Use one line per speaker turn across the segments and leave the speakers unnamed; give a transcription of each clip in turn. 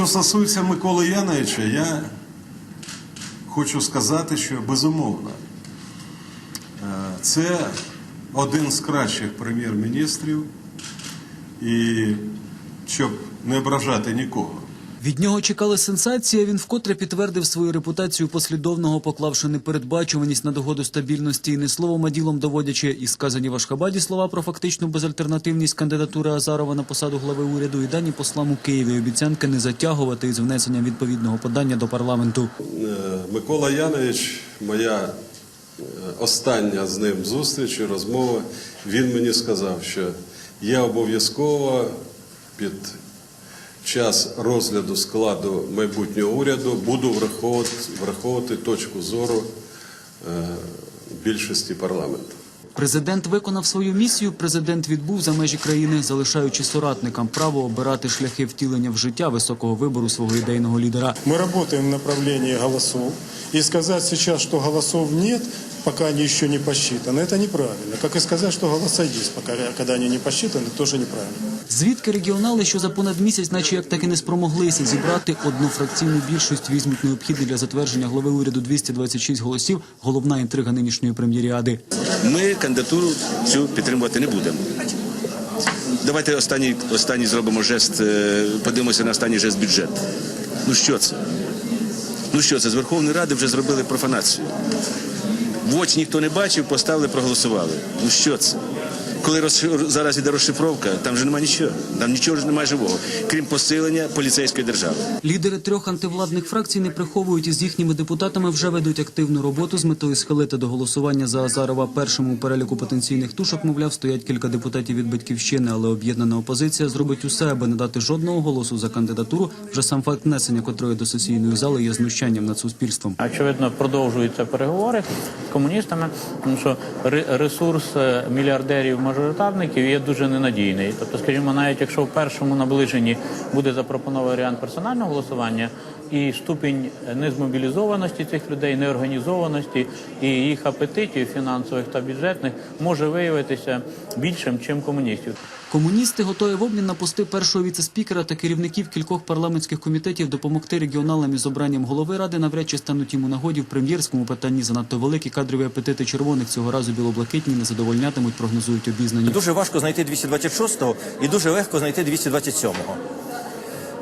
Що стосується Миколи Яновича, я хочу сказати, що безумовно е, це один з кращих прем'єр-міністрів, і щоб не ображати нікого.
Від нього чекали сенсації. Він вкотре підтвердив свою репутацію послідовного, поклавши непередбачуваність на догоду стабільності і не словом, а ділом доводячи і сказані в Ашхабаді слова про фактичну безальтернативність кандидатури Азарова на посаду глави уряду і дані послам у Києві обіцянки не затягувати із внесенням відповідного подання до парламенту.
Е, Микола Янович, моя е, остання з ним зустріч і розмова, він мені сказав, що я обов'язково під час розгляду складу майбутнього уряду буду враховувати, враховувати точку зору е, більшості парламенту.
Президент виконав свою місію. Президент відбув за межі країни, залишаючи соратникам право обирати шляхи втілення в життя високого вибору свого ідейного лідера.
Мы работаем в направлении голосов. И сказать сейчас, что голосов нет, пока они еще не посчитаны, это неправильно. Как и сказать, что голоса есть, пока, когда они не посчитаны, тоже неправильно.
Звідки регіонали, що за понад місяць, наче як таки не спромоглися зібрати однофракційну більшість, візьмуть необхідні для затвердження глави уряду 226 голосів. Головна інтрига нинішньої прем'єріади.
Ми кандидатуру цю підтримувати не будемо. Давайте останній, останній зробимо жест, е, подивимося на останній жест бюджет. Ну що це? Ну що це? З Верховної Ради вже зробили профанацію. В очі ніхто не бачив, поставили, проголосували. Ну що це? Коли розши- зараз іде розшифровка, там вже немає нічого. Там нічого ж немає живого, крім посилення поліцейської держави.
Лідери трьох антивладних фракцій не приховують із їхніми депутатами вже ведуть активну роботу з метою схилити до голосування за Азарова першому у переліку потенційних тушок. Мовляв, стоять кілька депутатів від батьківщини, але об'єднана опозиція зробить усе, аби не дати жодного голосу за кандидатуру. Вже сам факт внесення котрої до сесійної зали є знущанням над суспільством.
Очевидно, продовжуються переговори з комуністами, тому що ре- ресурс е, мільярдерів-мажоритарників є дуже ненадійний. Тобто, скажімо, навіть якщо в першому наближенні буде запропонований варіант персонального голосування, і ступінь незмобілізованості цих людей, неорганізованості і їх апетитів фінансових та бюджетних може виявитися більшим, чим комуністів.
Комуністи готові в обмін на пости першого віцеспікера та керівників кількох парламентських комітетів допомогти регіоналам із обранням голови ради. Навряд чи стануть йому нагоді в прем'єрському питанні. Занадто великі кадрові апетити червоних цього разу білоблакитні не задовольнятимуть, прогнозують обізнані.
Дуже важко знайти 226-го і дуже легко знайти 227-го.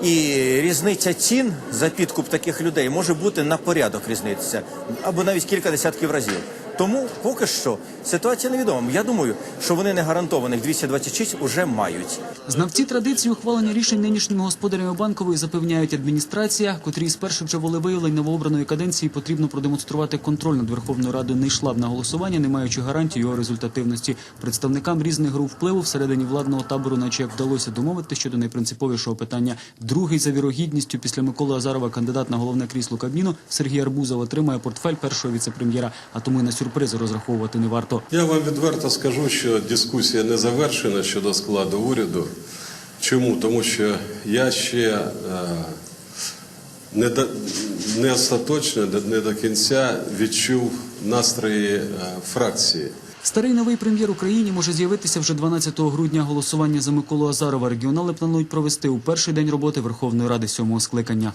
І різниця цін за підкуп таких людей може бути на порядок різниця, або навіть кілька десятків разів. Тому поки що ситуація невідома. Я думаю, що вони не гарантованих 226 уже мають.
Знавці традиції ухвалення рішень нинішніми господарями банкової запевняють адміністрація, котрій перших же волевиявлень новообраної каденції потрібно продемонструвати контроль над Верховною Радою не йшла б на голосування, не маючи гарантії його результативності. Представникам різних груп впливу всередині владного табору, наче як вдалося домовити щодо найпринциповішого питання. Другий за вірогідністю після Миколи Азарова кандидат на головне крісло Кабміну Сергій Арбузов отримає портфель першого віцепрем'єра. А тому на сюрпризи розраховувати не варто.
Я вам відверто скажу, що дискусія не завершена щодо складу уряду. Чому? Тому що я ще е, не, до, не остаточно, не до кінця відчув настрої е, фракції.
Старий новий прем'єр Україні може з'явитися вже 12 грудня. Голосування за Миколу Азарова регіонали планують провести у перший день роботи Верховної Ради сьомого скликання.